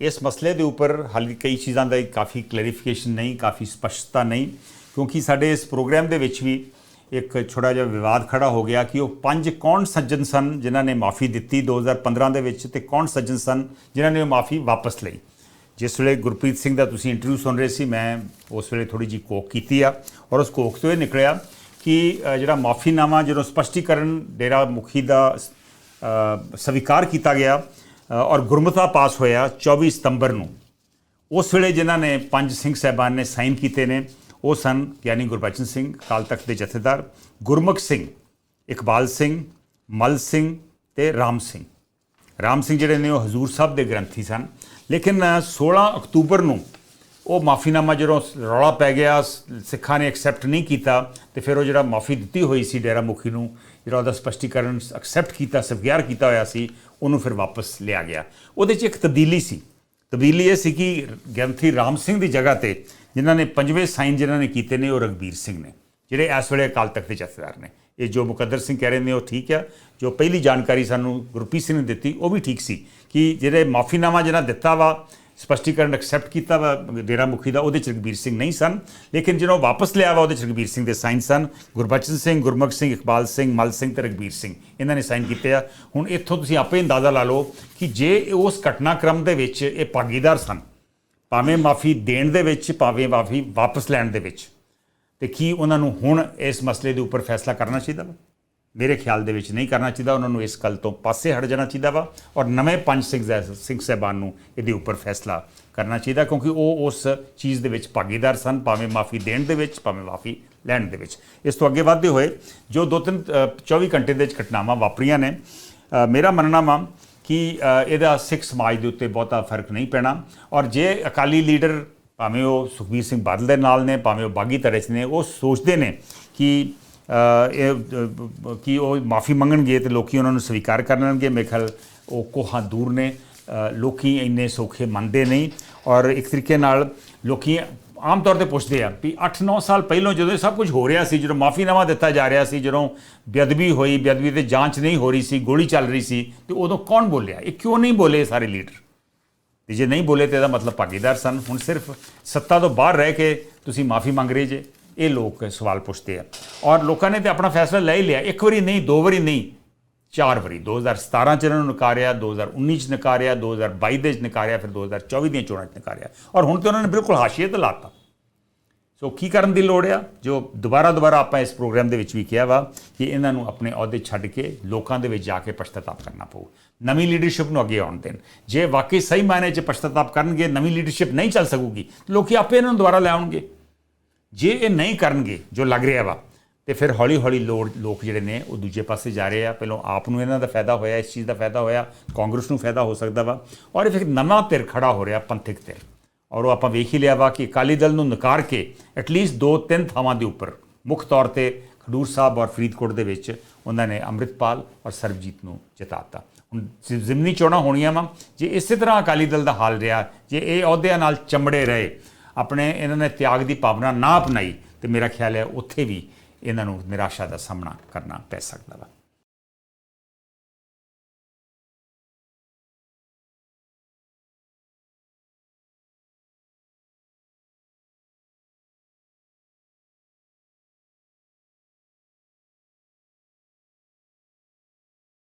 ਇਸ ਮਸਲੇ ਦੇ ਉੱਪਰ ਹਾਲੇ ਕਈ ਚੀਜ਼ਾਂ ਦਾ ਕਾਫੀ ਕਲੈਰੀਫਿਕੇਸ਼ਨ ਨਹੀਂ, ਕਾਫੀ ਸਪਸ਼ਟਤਾ ਨਹੀਂ, ਕਿਉਂਕਿ ਸਾਡੇ ਇਸ ਪ੍ਰੋਗਰਾਮ ਦੇ ਵਿੱਚ ਵੀ ਇੱਕ ਛੋਟਾ ਜਿਹਾ ਵਿਵਾਦ ਖੜਾ ਹੋ ਗਿਆ ਕਿ ਉਹ ਪੰਜ ਕੌਣ ਸੱਜਣ ਸਨ ਜਿਨ੍ਹਾਂ ਨੇ ਮਾਫੀ ਦਿੱਤੀ 2015 ਦੇ ਵਿੱਚ ਤੇ ਕੌਣ ਸੱਜਣ ਸਨ ਜਿਨ੍ਹਾਂ ਨੇ ਉਹ ਮਾਫੀ ਵਾਪਸ ਲਈ। ਜਿਸ ਵੇਲੇ ਗੁਰਪ੍ਰੀਤ ਸਿੰਘ ਦਾ ਤੁਸੀਂ ਇੰਟਰਵਿਊ ਸੁਣ ਰਹੇ ਸੀ, ਮੈਂ ਉਸ ਵੇਲੇ ਥੋੜੀ ਜੀ ਕੋਕ ਕੀਤੀ ਆ ਔਰ ਉਸ ਕੋਕ ਤੋਂ ਇਹ ਨਿਕਲਿਆ ਕਿ ਜਿਹੜਾ ਮਾਫੀਨਾਮਾ ਜਦੋਂ ਸਪਸ਼ਟੀਕਰਨ ਡੇਰਾ ਮੁਖੀ ਦਾ ਸਵੀਕਾਰ ਕੀਤਾ ਗਿਆ ਔਰ ਗੁਰਮਤਾ ਪਾਸ ਹੋਇਆ 24 ਸਤੰਬਰ ਨੂੰ। ਉਸ ਵੇਲੇ ਜਿਨ੍ਹਾਂ ਨੇ ਪੰਜ ਸਿੰਘ ਸਾਹਿਬਾਨ ਨੇ ਸਾਈਨ ਕੀਤੇ ਨੇ ਉਹ ਸਨ ਗਿਆਨੀ ਗੁਰਬਚਨ ਸਿੰਘ ਅਕਾਲ ਤਖਤ ਦੇ ਜਥੇਦਾਰ ਗੁਰਮੁਖ ਸਿੰਘ ਇਕਬਾਲ ਸਿੰਘ ਮਲ ਸਿੰਘ ਤੇ ਰਾਮ ਸਿੰਘ। ਰਾਮ ਸਿੰਘ ਜਿਹੜੇ ਨੇ ਉਹ ਹਜ਼ੂਰ ਸਾਹਿਬ ਦੇ ਗ੍ਰੰਥੀ ਸਨ। ਲੇਕਿਨ ਅ, 16 ਅਕਤੂਬਰ ਨੂੰ ਉਹ ਮਾਫੀਨਾਮਾ ਜਦੋਂ ਰੌਲਾ ਪੈ ਗਿਆ, ਸਿੱਖਾਂ ਨੇ ਐਕਸੈਪਟ ਨਹੀਂ ਕੀਤਾ, ਤੇ ਫਿਰ ਉਹ ਜਿਹੜਾ ਮਾਫੀ ਦਿੱਤੀ ਹੋਈ ਸੀ ਡੇਰਾ ਮੁਖੀ ਨੂੰ, ਜਿਹੜਾ ਉਹਦਾ ਸਪਸ਼ਟੀਕਰਨ ਐਕਸੈਪਟ ਕੀਤਾ, ਸਵੀਕਾਰ ਕੀਤਾ ਹੋਇਆ ਸੀ, ਉਹਨੂੰ ਫਿਰ ਵਾਪਸ ਲਿਆ ਗਿਆ। ਉਹਦੇ 'ਚ ਇੱਕ ਤਬਦੀਲੀ ਸੀ। ਤਬਦੀਲੀ ਇਹ ਸੀ ਕਿ ਗ੍ਰੰਥੀ ਰਾਮ ਸਿੰਘ ਦੀ ਜਗ੍ਹਾ ਤੇ ਜਿਨ੍ਹਾਂ ਨੇ ਪੰਜਵੇਂ ਸਾਈਨ ਜਿਨ੍ਹਾਂ ਨੇ ਕੀਤੇ ਨੇ, ਉਹ ਰਗਬੀਰ ਸਿੰਘ ਨੇ, ਜਿਹੜੇ ਇਸ ਵੇਲੇ ਅਕਾਲ ਤਖਤ ਦੇ ਜਥੇਦਾਰ ਨੇ। ਇਹ ਜੋ ਮੁਕੱਦਰ ਸਿੰਘ ਕਹਿ ਰਹੇ ਨੇ, ਉਹ ਠੀਕ ਆ। ਜੋ ਪਹਿਲੀ ਜਾਣਕਾਰੀ ਸਾਨੂੰ ਗੁਰਪ੍ਰੀਤ ਸਿੰਘ ਨੇ ਦਿੱਤੀ, ਉਹ ਵੀ ਠੀਕ ਸੀ ਕਿ ਜਿਹੜੇ ਮਾਫੀਨਾਮਾ ਜਿਹਨਾਂ ਦਿੱਤਾ ਵਾ ਸਪਸ਼ਟੀਕਰਨ ਐਕਸੈਪਟ ਕੀਤਾ ਵਾ ਡੇਰਾ ਮੁਖੀ ਦਾ, ਉਹਦੇ ਚ ਰਗਬੀਰ ਸਿੰਘ ਨਹੀਂ ਸਨ। ਲੇਕਿਨ ਜਿਹਨੂੰ ਵਾਪਸ ਲਿਆ ਵਾ, ਉਹਦੇ ਚ ਰਗਬੀਰ ਸਿੰਘ ਦੇ ਸਾਈਨ ਸਨ। ਗੁਰਬਚਨ ਸਿੰਘ, ਗੁਰਮੁਖ ਸਿੰਘ, ਇਕਬਾਲ ਸਿੰਘ, ਮਲ ਸਿੰਘ ਤੇ ਰਗਬੀਰ ਸਿੰਘ, ਇਹਨਾਂ ਨੇ ਸਾਈਨ ਕੀਤੇ ਆ। ਹੁਣ ਇੱਥੋਂ ਤੁਸੀਂ ਆਪੇ ਅੰਦਾਜ਼ਾ ਲਾ ਲਓ ਕਿ ਜੇ ਉਸ ਘਟਨਾਕ੍ਰਮ ਦੇ ਵਿੱਚ ਇਹ ਭਾਗੀਦਾਰ ਸਨ, ਭਾਵੇਂ ਮਾਫੀ ਦੇਣ ਦੇ ਵਿੱਚ, ਭਾਵੇਂ ਮਾਫੀ ਵਾਪਸ ਲੈਣ ਦੇ ਵਿੱਚ, ਤੇ ਕੀ ਉਹਨਾਂ ਨੂੰ ਹੁਣ ਇਸ ਮਸਲੇ ਦੇ ਉੱਪਰ ਫੈਸਲਾ ਕਰਨਾ ਚਾਹੀਦਾ ਵਾ? ਮੇਰੇ ਖਿਆਲ ਦੇ ਵਿੱਚ ਨਹੀਂ ਕਰਨਾ ਚਾਹੀਦਾ ਉਹਨਾਂ ਨੂੰ ਇਸ ਗੱਲ ਤੋਂ ਪਾਸੇ ਹਟ ਜਾਣਾ ਚਾਹੀਦਾ ਵਾ ਔਰ ਨਵੇਂ ਪੰਜ ਸਿੰਘ ਜ਼ੈ- ਸਾਹਿਬਾਨ ਨੂੰ ਇਹਦੇ ਉੱਪਰ ਫੈਸਲਾ ਕਰਨਾ ਚਾਹੀਦਾ ਕਿਉਂਕਿ ਉਹ ਉਸ ਚੀਜ਼ ਦੇ ਵਿੱਚ ਭਾਗੀਦਾਰ ਸਨ ਭਾਵੇਂ ਮਾਫੀ ਦੇਣ ਦੇ ਵਿੱਚ ਭਾਵੇਂ ਮਾਫੀ ਲੈਣ ਦੇ ਵਿੱਚ। ਇਸ ਤੋਂ ਅੱਗੇ ਵਧਦੇ ਹੋਏ ਜੋ ਦੋ ਤਿੰਨ ਅ, 24 ਘੰਟੇ ਦੇ ਵਿੱਚ ਘਟਨਾਵਾਂ ਵਾਪਰੀਆਂ ਨੇ ਮੇਰਾ ਮੰਨਣਾ ਵਾ ਕਿ ਇਹਦਾ ਸਿੱਖ ਸਮਾਜ ਦੇ ਉੱਤੇ ਬਹੁਤਾ ਫ਼ਰਕ ਨਹੀਂ ਪੈਣਾ ਔਰ ਜੇ ਅਕਾਲੀ ਲੀਡਰ ਭਾਵੇਂ ਉਹ ਸੁਖਬੀਰ ਸਿੰਘ ਬਾਦਲ ਦੇ ਨਾਲ ਨੇ ਭਾਵੇਂ ਉਹ ਬਾਗੀ ਧੜੇ 'ਚ ਨੇ ਉਹ ਸੋਚਦੇ ਨੇ ਕਿ ਇਹ ਅ, ਕਿ ਉਹ ਮਾਫੀ ਮੰਗਣਗੇ ਤੇ ਲੋਕੀ ਉਹਨਾਂ ਨੂੰ ਸਵੀਕਾਰ ਕਰ ਲੈਣਗੇ। ਮੇਰੇ ਖਿਆਲ ਉਹ ਕੋਹਾਂ ਦੂਰ ਨੇ। ਅ, ਲੋਕੀ ਇੰਨੇ ਸੌਖੇ ਮੰਨਦੇ ਨਹੀਂ। ਔਰ ਇੱਕ ਤਰੀਕੇ ਨਾਲ ਲੋਕੀ ਆਮ ਤੌਰ ਤੇ ਪੁੱਛਦੇ ਆ ਵੀ 8-9 ਸਾਲ ਪਹਿਲਾਂ ਜਦੋਂ ਇਹ ਸਭ ਕੁਝ ਹੋ ਰਿਹਾ ਸੀ ਜਦੋਂ ਮਾਫੀਨਾਮਾ ਦਿੱਤਾ ਜਾ ਰਿਹਾ ਸੀ ਜਦੋਂ ਬੇਅਦਬੀ ਹੋਈ ਬੇਅਦਬੀ ਤੇ ਜਾਂਚ ਨਹੀਂ ਹੋ ਰਹੀ ਸੀ ਗੋਲੀ ਚੱਲ ਰਹੀ ਸੀ ਤੇ ਉਦੋਂ ਕੌਣ ਬੋਲਿਆ? ਇਹ ਕਿਉਂ ਨਹੀਂ ਬੋਲੇ ਸਾਰੇ ਲੀਡਰ? ਤੇ ਜੇ ਨਹੀਂ ਬੋਲੇ ਤੇ ਇਹਦਾ ਮਤਲਬ ਭਾਗੀਦਾਰ ਸਨ। ਹੁਣ ਸਿਰਫ ਸੱਤਾ ਤੋਂ ਬਾਹਰ ਰਹਿ ਕੇ ਤੁਸੀਂ ਮਾਫੀ ਮੰਗ ਰਹੇ ਜੇ। ਇਹ ਲੋਕ ਸਵਾਲ ਪੁੱਛਦੇ ਆ। ਔਰ ਲੋਕਾਂ ਨੇ ਤੇ ਆਪਣਾ ਫੈਸਲਾ ਲੈ ਹੀ ਲਿਆ। ਇੱਕ ਵਾਰੀ ਨਹੀਂ, ਦੋ ਵਾਰੀ ਨਹੀਂ, ਚਾਰ ਵਾਰੀ। 2017 ਚ ਇਹਨਾਂ ਨੂੰ ਨਕਾਰਿਆ 2019 ਚ ਨਕਾਰਿਆ 2022 ਦੇ ਚ ਨਕਾਰਿਆ, ਫਿਰ 2024 ਦੀਆਂ ਚੋਣਾਂ ਚ ਨਕਾਰਿਆ। ਔਰ ਹੁਣ ਤੇ ਉਹਨਾਂ ਨੇ ਬਿਲਕੁਲ ਹਾਸ਼ੀਏ ਤੇ ਲਾਤਾ। ਸੋ ਕੀ ਕਰਨ ਦੀ ਲੋੜ ਆ? ਜੋ ਦੁਬਾਰਾ ਦੁਬਾਰਾ ਆਪਾਂ ਇਸ ਪ੍ਰੋਗਰਾਮ ਦੇ ਵਿੱਚ ਵੀ ਕਿਹਾ ਵਾ ਕਿ ਇਹਨਾਂ ਨੂੰ ਆਪਣੇ ਅਹੁਦੇ ਛੱਡ ਕੇ ਲੋਕਾਂ ਦੇ ਵਿੱਚ ਜਾ ਕੇ ਪਛਤਾਤਾਪ ਕਰਨਾ ਪਊ। ਨਵੀਂ ਲੀਡਰਸ਼ਿਪ ਨੂੰ ਅੱਗੇ ਆਉਣ ਦੇਣ। ਜੇ ਵਾਕਈ ਸਹੀ ਮਾਇਨੇ 'ਚ ਪਛਤਾਤਾਪ ਕਰਨਗੇ, ਨਵੀਂ ਲੀਡਰਸ਼ਿਪ ਨਹੀਂ ਚੱਲ ਸਕੂਗੀ, ਲੋਕੀ ਆਪੇ ਇਹਨਾਂ ਨੂੰ ਦੁਬਾਰਾ ਲੈ ਆਉਣਗੇ। ਜੇ ਇਹ ਨਹੀਂ ਕਰਨਗੇ, ਜੋ ਲੱਗ ਰਿਹਾ ਵਾ, ਤੇ ਫਿਰ ਹੌਲੀ ਹੌਲੀ ਲੋੜ, ਲੋਕ ਜਿਹੜੇ ਨੇ, ਉਹ ਦੂਜੇ ਪਾਸੇ ਜਾ ਰਹੇ ਆ। ਪਹਿਲਾਂ ਆਪ ਨੂੰ ਇਹਨਾਂ ਦਾ ਫਾਇਦਾ ਹੋਇਆ, ਇਸ ਚੀਜ਼ ਦਾ ਫਾਇਦਾ ਹੋਇਆ, ਕਾਂਗਰਸ ਨੂੰ ਫਾਇਦਾ ਹੋ ਸਕਦਾ ਵਾ। ਔਰ ਇਹ ਫਿਰ ਨਵਾਂ ਧਿਰ ਖੜਾ ਹੋ ਰਿਹਾ, ਪੰਥਕ ਧਿਰ। ਔਰ ਉਹ ਆਪਾਂ ਵੇਖ ਹੀ ਲਿਆ ਵਾ ਕਿ ਅਕਾਲੀ ਦਲ ਨੂੰ ਨਕਾਰ ਕੇ ਐਟਲੀਸਟ ਦੋ ਤਿੰਨ ਥਾਵਾਂ ਦੇ ਉੱਪਰ, ਮੁੱਖ ਤੌਰ ਤੇ ਖਡੂਰ ਸਾਹਿਬ ਔਰ ਫਰੀਦਕੋਟ ਦੇ ਵਿੱਚ ਉਹਨਾਂ ਨੇ ਅੰਮ੍ਰਿਤਪਾਲ ਔਰ ਸਰਬਜੀਤ ਨੂੰ ਜਿਤਾਤਾ। ਹੁਣ ਜ਼ਿਮਨੀ ਚੋਣਾਂ ਹੋਣੀਆਂ ਵਾ, ਜੇ ਇਸੇ ਤਰ੍ਹਾਂ ਅਕਾਲੀ ਦਲ ਦਾ ਹਾਲ ਰਿਹਾ, ਜੇ ਇਹ ਅਹੁਦਿਆਂ ਨਾਲ ਚੰਬੜੇ ਰਹੇ ਆਪਣੇ ਇਹਨਾਂ ਨੇ ਤਿਆਗ ਦੀ ਭਾਵਨਾ ਨਾ ਅਪਣਾਈ ਤੇ ਮੇਰਾ ਖਿਆਲ ਹੈ ਉੱਥੇ ਵੀ ਇਹਨਾਂ ਨੂੰ ਨਿਰਾਸ਼ਾ ਦਾ ਸਾਹਮਣਾ ਕਰਨਾ ਪੈ ਸਕਦਾ ਵਾ।